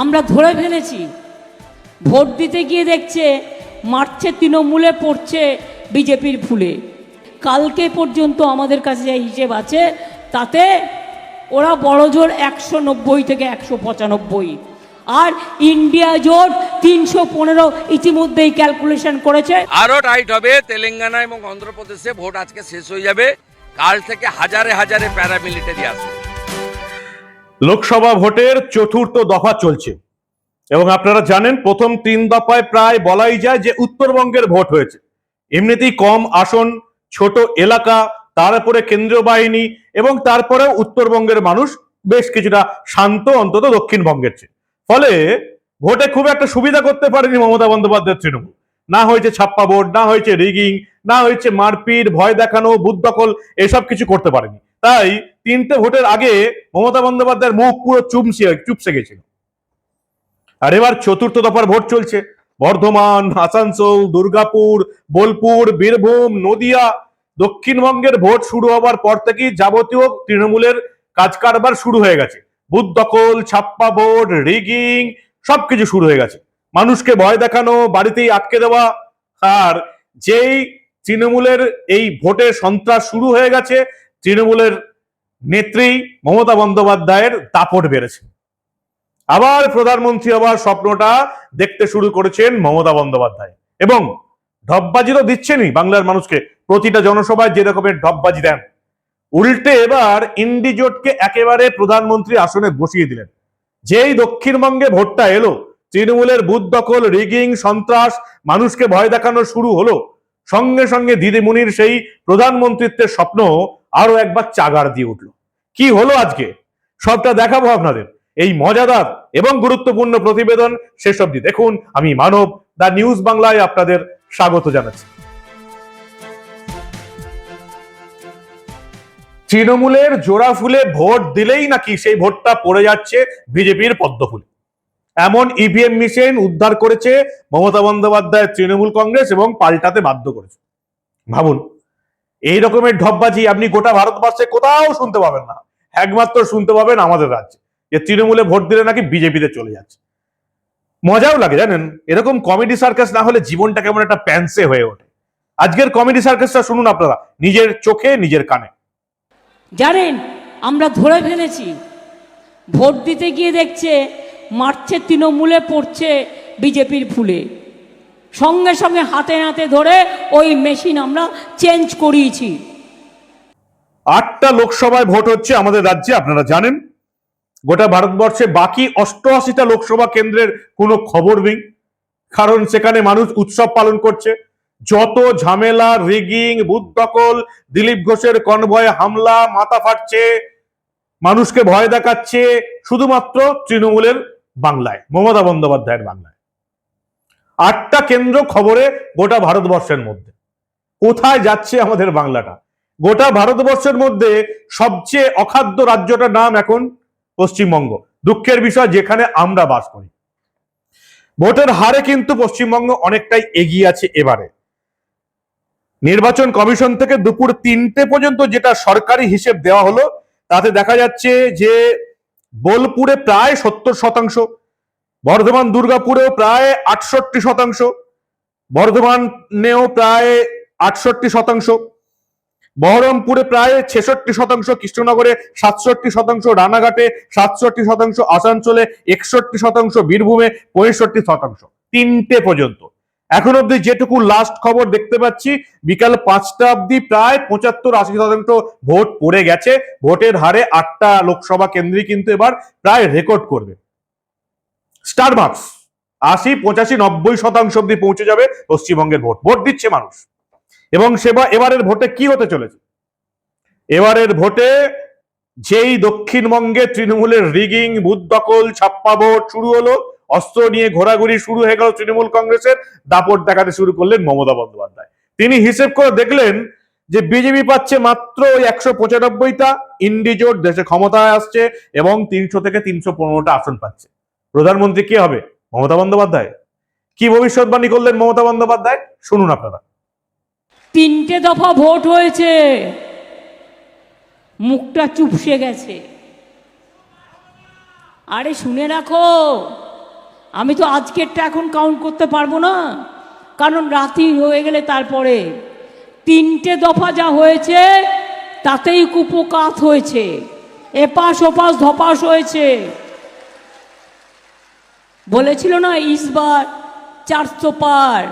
আমরা ধরে ফেলেছি। ভোট দিতে গিয়ে দেখছে, মারছে, তৃণমূলে পড়ছে বিজেপির ফুলে। কালকে পর্যন্ত আমাদের কাছে যে হিসেব আছে, তাতে ওরা বড় জোর একশো নব্বই থেকে একশো পঁচানব্বই। আর ইন্ডিয়া জোট তিনশো পনেরো ইতিমধ্যেই ক্যালকুলেশন করেছে। আরও টাইট হবে তেলেঙ্গানা এবং অন্ধ্রপ্রদেশে ভোট আজকে শেষ হয়ে যাবে। কাল থেকে হাজারে হাজারে প্যারামিলিটারি আসবে। লোকসভা ভোটের চতুর্থ দফা চলছে। এবং আপনারা জানেন, প্রথম তিন দফায় প্রায় বলাই যায় যে উত্তরবঙ্গের ভোট হয়েছে। এমনিতেই কম আসন, ছোট এলাকা তারপরে কেন্দ্রীয় বাহিনী এবং তারপরে উত্তরবঙ্গের মানুষ বেশ কিছুটা শান্ত, অন্তত দক্ষিণবঙ্গের চেয়ে। ফলে ভোটে খুব একটা সুবিধা করতে পারেনি মমতা বন্দ্যোপাধ্যায়ের তৃণমূল। না হয়েছে ছাপ্পা ভোট, না হয়েছে রিগিং, না হয়েছে মারপিট, ভয় দেখানো দখল, এসব কিছু করতে পারেনি। তাই তিনটে ভোটের আগে মমতা বন্দ্যোপাধ্যায়ের মুখ পুরো চুমসে চুপসে গেছিল। আর এবার চতুর্থ দফার ভোট চলছে। বর্ধমান, আসানসোল, দুর্গাপুর, বোলপুর, বীরভূম, নদিয়া, দক্ষিণবঙ্গের ভোট শুরু হওয়ার পর থেকেই যাবতীয় তৃণমূলের কাজ কারবার শুরু হয়ে গেছে। বুথ দখল, ছাপ্পা ভোট, রিগিং, সবকিছু শুরু হয়ে গেছে। মানুষকে ভয় দেখানো, বাড়িতেই আটকে দেওয়া, আর যেই তৃণমূলের এই ভোটের সন্ত্রাস শুরু হয়ে গেছে তৃণমূলের নেত্রী মমতা বন্দ্যোপাধ্যায়ের দাপট বেড়েছে। আবার প্রধানমন্ত্রী হবার স্বপ্নটা দেখতে শুরু করেছেন মমতা বন্দ্যোপাধ্যায়। এবং ঢপবাজি তো দিচ্ছেনই বাংলার মানুষকে। প্রতিটা জনসভায় যে রকমের ঢপবাজি দেন। উল্টে এবার ইন্ডিজোটকে একেবারে প্রধানমন্ত্রী আসনে বসিয়ে দিলেন। যেই দক্ষিণবঙ্গে ভোটটা এলো, তৃণমূলের বুথ দখল রিগিং, সন্ত্রাস, মানুষকে ভয় দেখানো শুরু হলো। সঙ্গে সঙ্গে দিদিমণির সেই প্রধানমন্ত্রিত্বের স্বপ্ন আরও একবার চাগার দিয়ে উঠল। কি হলো আজকে? সবটা দেখাবো আপনাদের। এই মজাদার এবং গুরুত্বপূর্ণ প্রতিবেদন শেষ অবধি দেখুন। আমি মানব দা নিউজ বাংলায় আপনাদের স্বাগত জানাচ্ছি। তৃণমূলের জোড়া ফুলে ভোট দিলেই নাকি সেই ভোটটা পড়ে যাচ্ছে বিজেপির পদ্ম ফুলে এমন ইভিএম মেশিন উদ্ধার করেছে মমতা বন্দ্যোপাধ্যায় তৃণমূল কংগ্রেস এবং পাল্টাতে বাধ্য করেছে। ভাবুন এই রকমের ঢপবাজি আপনি গোটা ভারতবর্ষে কোথাও শুনতে পাবেন না। একমাত্র শুনতে পাবেন আমাদের রাজ্যে। যে তৃণমূলে ভোট দিলে নাকি বিজেপিতে চলে যাচ্ছে। মজাও লাগে জানেন, এরকম কমেডি সার্কাস না হলে জীবনটা কেমন একটা প্যান্সে হয়ে ওঠে। আজকের কমেডি সার্কাসটা শুনুন আপনারা, নিজের চোখে, নিজের কানে। জানেন, আমরা ধরে ফেলেছি, ভোট দিতে গিয়ে দেখছে, মারছে, তৃণমূলে পড়ছে বিজেপির ফুলে। সঙ্গে সঙ্গে হাতে হাতে ধরে ওই মেশিন আমরা চেঞ্জ করিয়েছি। আটটা লোকসভায় ভোট হচ্ছে আমাদের রাজ্যে, আপনারা জানেন। গোটা ভারতবর্ষে বাকি অষ্টআশিটা লোকসভা কেন্দ্রের কোনো খবর নেই। কারণ সেখানে মানুষ উৎসব পালন করছে। যত ঝামেলা রিগিং বুথ দখল, দিলীপ ঘোষের কনভয়ে হামলা, মাথা ফাটছে, মানুষকে ভয় দেখাচ্ছে, শুধুমাত্র তৃণমূলের বাংলায়, মমতা বন্দ্যোপাধ্যায়ের বাংলায়। আটটা কেন্দ্র খবরে গোটা ভারতবর্ষের মধ্যে। কোথায় যাচ্ছে আমাদের বাংলাটা? গোটা ভারতবর্ষের মধ্যে সবচেয়ে অখাদ্য রাজ্যটার নাম এখন পশ্চিমবঙ্গ। দুঃখের বিষয়, যেখানে আমরা বাস করি। ভোটের হারে কিন্তু পশ্চিমবঙ্গ অনেকটাই এগিয়ে আছে এবারে। নির্বাচন কমিশন থেকে দুপুর তিনটে পর্যন্ত যেটা সরকারি হিসেব দেওয়া হলো, তাতে দেখা যাচ্ছে যে বোলপুরে প্রায় সত্তর শতাংশ বর্ধমান, দুর্গাপুরেও প্রায় আটষট্টি শতাংশ। বর্ধমানেও প্রায় আটষট্টি শতাংশ। বহরমপুরে প্রায় ছেষট্টি শতাংশ, কৃষ্ণনগরে সাতষট্টি শতাংশ, রানাঘাটে সাতষট্টি শতাংশ, আসানসোলে একষট্টি শতাংশ, বীরভূমে পঁয়ষট্টি শতাংশ। তিনটে পর্যন্ত। এখন অব্দি যেটুকু লাস্ট খবর দেখতে পাচ্ছি, বিকাল পাঁচটা অব্দি প্রায় পঁচাত্তর আশি শতাংশ ভোট পড়ে গেছে। ভোটের হারে আটটা লোকসভা কেন্দ্রই কিন্তু এবার প্রায় রেকর্ড করবে। স্টার মার্কস আশি, পঁচাশি, নব্বই শতাংশ অব্দি পৌঁছে যাবে পশ্চিমবঙ্গের ভোট। ভোট দিচ্ছে মানুষ। এবং সেবা এবারের ভোটে কি হতে চলেছে? এবারের ভোটে যেই দক্ষিণবঙ্গে তৃণমূলের রিগিং দখল, ছাপ্পা ভোট শুরু হলো, অস্ত্র নিয়ে ঘোরাঘুরি শুরু হয়ে গেল তৃণমূল কংগ্রেসের, দাপট দেখাতে শুরু করলেন মমতা বন্দ্যোপাধ্যায়। তিনি হিসেব করে দেখলেন যে বিজেপি পাচ্ছে মাত্র ওই একশো পঁচানব্বইটা, ইন্ডিজোট দেশে ক্ষমতায় আসছে এবং তিনশো থেকে তিনশো পনেরোটা আসন পাচ্ছে। প্রধানমন্ত্রী কে হবে? মমতা বন্দ্যোপাধ্যায়। কি ভবিষ্যৎবাণী করলেন মমতা বন্দ্যোপাধ্যায়? শুনুন আপনারা। তিনটে দফা ভোট হয়েছে। মুখটা চুপসে গেছে। আরে শুনে রাখো, আমি তো আজকেরটা এখন কাউন্ট করতে পারব না। কারণ রাতি হয়ে গেলে তারপরে। তিনটে দফা যা হয়েছে, তাতেই কুপকাত হয়েছে। এপাশ ওপাশ ধপাস হয়েছে। বলেছিল না ইসবার চারশো পার।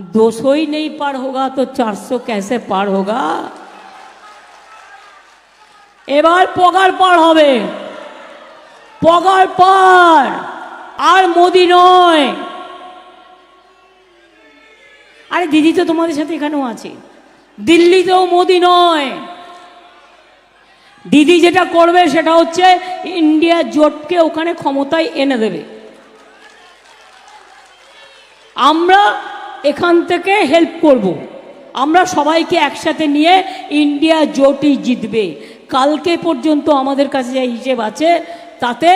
দোষই নেই পার হোগা, তো চারশো ক্যাশে পার হোগা? এবার পগার পার হবে। পগার পার, আর মোদি নয়। আরে দিদি তো তোমাদের সাথে এখানেও আছে। দিল্লিতেও মোদি নয়। দিদি যেটা করবে সেটা হচ্ছে, ইন্ডিয়া জোটকে ওখানে ক্ষমতায় এনে দেবে। আমরা এখান থেকে হেল্প করব। আমরা সবাইকে একসাথে নিয়ে ইন্ডিয়া জোটই জিতবে। কালকে পর্যন্ত আমাদের কাছে যে হিসেব আছে, তাতে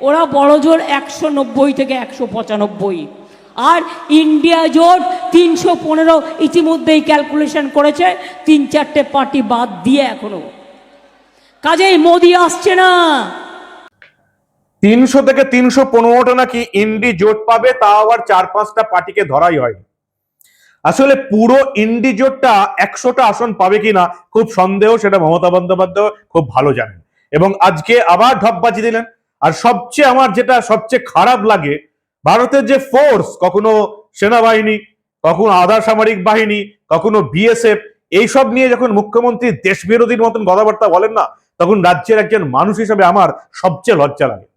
ওরা বড় জোর একশো নব্বই থেকে একশো পঁচানব্বই। আর ইন্ডিয়া জোট তিনশো পনেরো ইতিমধ্যেই ক্যালকুলেশন করেছে, তিন চারটে পার্টি বাদ দিয়ে এখনও। কাজেই মোদি আসছে না। তিনশো থেকে তিনশো পনেরোটা নাকি ইন্ডি জোট পাবে তা আবার চার পাঁচটা পার্টিকে ধরাই হয়। আসলে পুরো ইন্ডি জোটটা একশোটা আসন পাবে কিনা খুব সন্দেহ, সেটা মমতা বন্দ্যোপাধ্যায় খুব ভালো জানেন। এবং আজকে আবার ঢপবাজি দিলেন। আর সবচেয়ে আমার যেটা সবচেয়ে খারাপ লাগে, ভারতের যে ফোর্স কখনো সেনাবাহিনী, কখনো আধা সামরিক বাহিনী, কখনো বিএসএফ এইসব নিয়ে যখন মুখ্যমন্ত্রী দেশ বিরোধীর মতন কথাবার্তা বলেন না, তখন রাজ্যের একজন মানুষ হিসেবে আমার সবচেয়ে লজ্জা লাগে।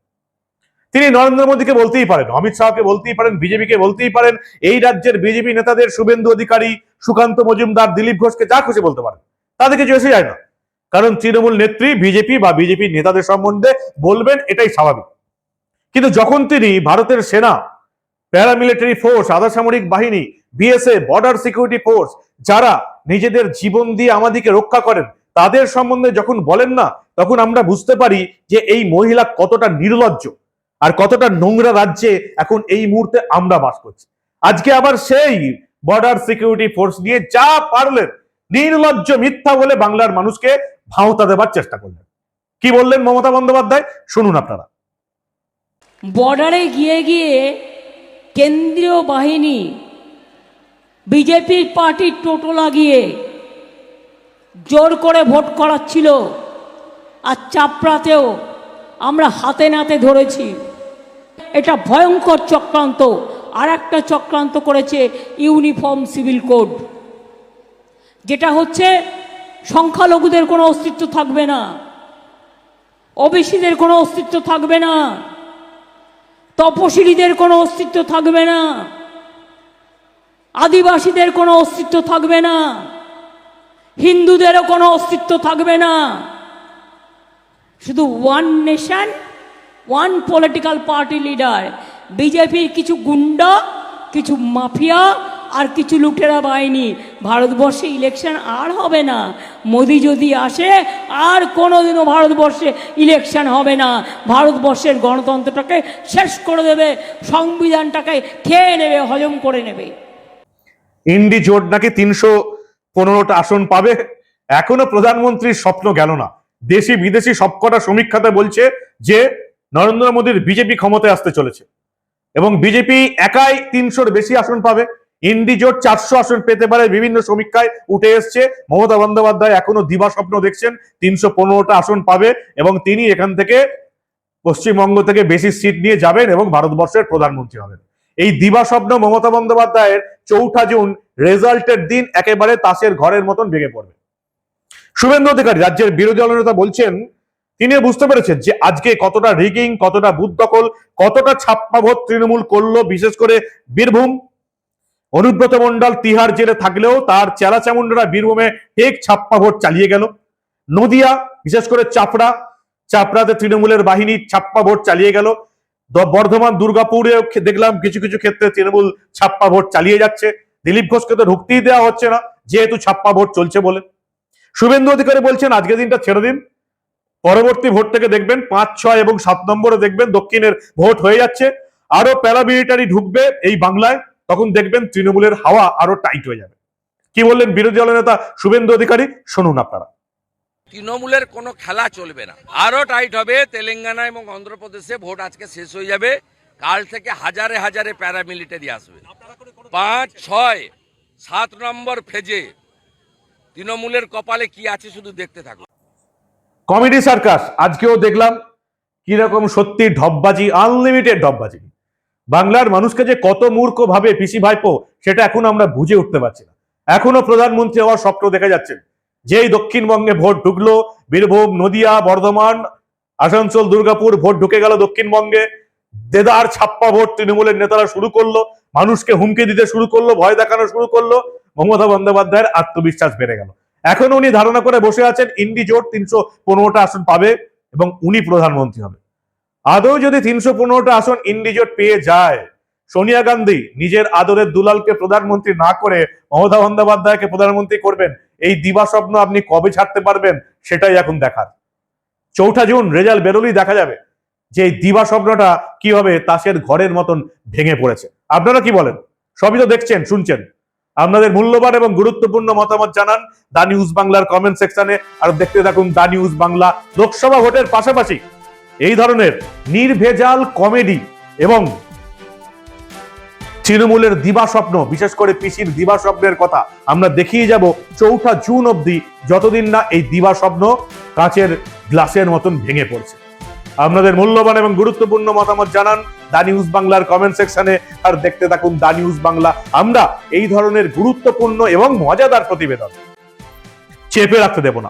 তিনি নরেন্দ্র মোদীকে বলতেই পারেন, অমিত শাহকে বলতেই পারেন, বিজেপিকে বলতেই পারেন, এই রাজ্যের বিজেপি নেতাদের শুভেন্দু অধিকারী, সুকান্ত মজুমদার, দিলীপ ঘোষকে যা খুশি বলতে পারেন। তাদেরকে কিছু এসে যায় না। কারণ তৃণমূল নেত্রী, বিজেপি বা বিজেপি নেতাদের সম্বন্ধে বলবেন এটাই স্বাভাবিক। কিন্তু যখন তিনি ভারতের সেনা প্যারামিলিটারি ফোর্স আধা সামরিক বাহিনী বিএসএ বর্ডার সিকিউরিটি ফোর্স যারা নিজেদের জীবন দিয়ে আমাদেরকে রক্ষা করেন, তাদের সম্বন্ধে যখন বলেন না, তখন আমরা বুঝতে পারি যে এই মহিলা কতটা নির্লজ্জ। আর কতটা নোংরা রাজ্যে এখন এই মুহূর্তে আমরা বাস করছি। আজকে আবার সেই বর্ডার সিকিউরিটি ফোর্স নিয়ে যা পারলেন, নির্লজ্জ মিথ্যা বলে বাংলার মানুষকে ভাওতা দেবার চেষ্টা করলেন। কি বললেন মমতা বন্দ্যোপাধ্যায়? শুনুন আপনারা। বর্ডারে গিয়ে গিয়ে কেন্দ্রীয় বাহিনী, বিজেপির পার্টির টোটো লাগিয়ে জোর করে ভোট করাচ্ছিল, আর চাপড়াতেও আমরা হাতে নাতে ধরেছি। এটা ভয়ঙ্কর চক্রান্ত। আর একটা চক্রান্ত করেছে ইউনিফর্ম সিভিল কোড। যেটা হচ্ছে সংখ্যালঘুদের কোনো অস্তিত্ব থাকবে না। ওবিসিদের কোনো অস্তিত্ব থাকবে না। তপশিলীদের কোনো অস্তিত্ব থাকবে না। আদিবাসীদের কোনো অস্তিত্ব থাকবে না। হিন্দুদেরও কোনো অস্তিত্ব থাকবে না। শুধু one nation one political party leader বিজেপির কিছু গুন্ডা, কিছু মাফিয়া আর কিছু লুটেরা বাহিনী। ভারতবর্ষে ইলেকশন আর হবে না। মোদি যদি আসে, আর কোনোদিনও ভারতবর্ষে ইলেকশন হবে না। ভারতবর্ষের গণতন্ত্রটাকে শেষ করে দেবে, সংবিধানটাকে খেয়ে নেবে, হজম করে নেবে। ইন্ডি জোট নাকি তিনশো পনেরোটা আসন পাবে? এখনও প্রধানমন্ত্রীর স্বপ্ন গেল না। দেশি বিদেশি সবকটা সমীক্ষাতে বলছে যে নরেন্দ্র মোদীর বিজেপি ক্ষমতায় আসতে চলেছে। এবং বিজেপি একাই তিনশোর বেশি আসন পাবে। ইন্ডি জোট চারশো আসন পেতে পারে বিভিন্ন সমীক্ষায় উঠে এসছে। মমতা বন্দ্যোপাধ্যায় এখনও দিবা স্বপ্ন দেখছেন, তিনশো পনেরোটা আসন পাবে এবং তিনি এখান থেকে পশ্চিমবঙ্গ থেকে বেশি সিট নিয়ে যাবেন এবং ভারতবর্ষের প্রধানমন্ত্রী হবেন। এই দিবা স্বপ্ন মমতা বন্দ্যোপাধ্যায়ের চৌঠা জুন রেজাল্টের দিন একেবারে তাসের ঘরের মতন ভেঙে পড়বে। শুভেন্দু অধিকারী, রাজ্যের বিরোধী দলনেতা বলছেন তিনি বুঝতে পেরেছেন যে আজকে কতটা রিগিং, কতটা বুথ দখল, কতটা ছাপ্পা ভোট তৃণমূল করল, বিশেষ করে বীরভূম। অনুব্রত মন্ডল তিহার জেলে থাকলেও তার চেলা চামুন্ডরা বীরভূমে ঠিক ছাপ্পা ভোট চালিয়ে গেল। নদিয়া, বিশেষ করে চাপড়া, চাপড়াতে তৃণমূলের বাহিনী ছাপ্পা ভোট চালিয়ে গেল। বর্ধমান দুর্গাপুরে দেখলাম কিছু কিছু ক্ষেত্রে তৃণমূল ছাপ্পা ভোট চালিয়ে যাচ্ছে। দিলীপ ঘোষকে তো ঢুকতেই দেওয়া হচ্ছে না, যেহেতু ছাপ্পা ভোট চলছে বলে। শুভেন্দু অধিকারী বলছেন, আজকের দিনটা ছেড়ে দিন। পরবর্তী ভোট থেকে দেখবেন পাঁচ, ছয় এবং সাত নম্বরে দেখবেন দক্ষিণের ভোট হয়ে যাচ্ছে। আরও প্যারামিলিটারি ঢুকবে এই বাংলায়, তখন দেখবেন তৃণমূলের হাওয়া আরও টাইট হয়ে যাবে। কি বললেন বিরোধী দলের নেতা শুভেন্দু অধিকারী? শুনুন আপনারা। তৃণমূলের কোনো খেলা চলবে না। আরও টাইট হবে, তেলেঙ্গানা এবং অন্ধ্রপ্রদেশে ভোট আজকে শেষ হয়ে যাবে। কাল থেকে হাজারে হাজারে প্যারামিলিটারি আসবে। পাঁচ, ছয়, সাত নম্বর ফেজে তৃণমূলের কপালে কি আছে শুধু দেখতে থাকুন। কমেডি সার্কাস, আজকেও দেখলাম কীরকম সত্যি ঢপবাজি আনলিমিটেড ঢপবাজি। বাংলার মানুষকে যে কত মূর্খ ভাবে পিসি ভাইপো, সেটা এখন আমরা বুঝে উঠতে পারছি না। এখনও প্রধানমন্ত্রী হওয়ার স্বপ্ন দেখা যাচ্ছে। যেই দক্ষিণবঙ্গে ভোট ঢুকলো, বীরভূম, নদিয়া, বর্ধমান, আসানসোল, দুর্গাপুর, ভোট ঢুকে গেল দক্ষিণবঙ্গে। দেদার ছাপ্পা ভোট তৃণমূলের নেতারা শুরু করল, মানুষকে হুমকি দিতে শুরু করল, ভয় দেখানো শুরু করল, মমতা বন্দ্যোপাধ্যায়ের আত্মবিশ্বাস বেড়ে গেল। এখন উনি ধারণা করে বসে আছেন, ইন্ডি জোট তিনশো পনেরোটা আসন পাবে এবং উনি প্রধানমন্ত্রী হবে। আদৌ যদি তিনশো পনেরোটা আসন ইন্ডি জোট পেয়ে যায়, সোনিয়া গান্ধী নিজের আদরের দুলালকে প্রধানমন্ত্রী না করে মমতা বন্দ্যোপাধ্যায়কে প্রধানমন্ত্রী করবেন, এই দিবা স্বপ্ন আপনি কবে ছাড়তে পারবেন সেটাই এখন দেখার। চৌঠা জুন রেজাল্ট বেরোলেই দেখা যাবে যে এই দিবা স্বপ্নটা কীভাবে তাসের ঘরের মতন ভেঙে পড়েছে। আপনারা কি বলেন? সবই তো দেখছেন, শুনছেন। আপনাদের মূল্যবান এবং গুরুত্বপূর্ণ মতামত জানান দা নিউজ বাংলার কমেন্ট সেকশনে আর দেখতে থাকুন দা নিউজ বাংলা লোকসভা ভোটের পাশাপাশি। এই ধরনের নির্ভেজাল কমেডি এবং তৃণমূলের দিবা স্বপ্ন, বিশেষ করে পিসির দিবা স্বপ্নের কথা আমরা দেখিয়ে যাব চৌঠা জুন অবধি, যতদিন না এই দিবা স্বপ্ন কাচের গ্লাসের মতন ভেঙে পড়ছে। আপনাদের মূল্যবান এবং গুরুত্বপূর্ণ মতামত জানান দা নিউজ বাংলার কমেন্ট সেকশনে আর দেখতে থাকুন দা নিউজ বাংলা। আমরা এই ধরনের গুরুত্বপূর্ণ এবং মজাদার প্রতিবেদন চেপে রাখতে দেব না।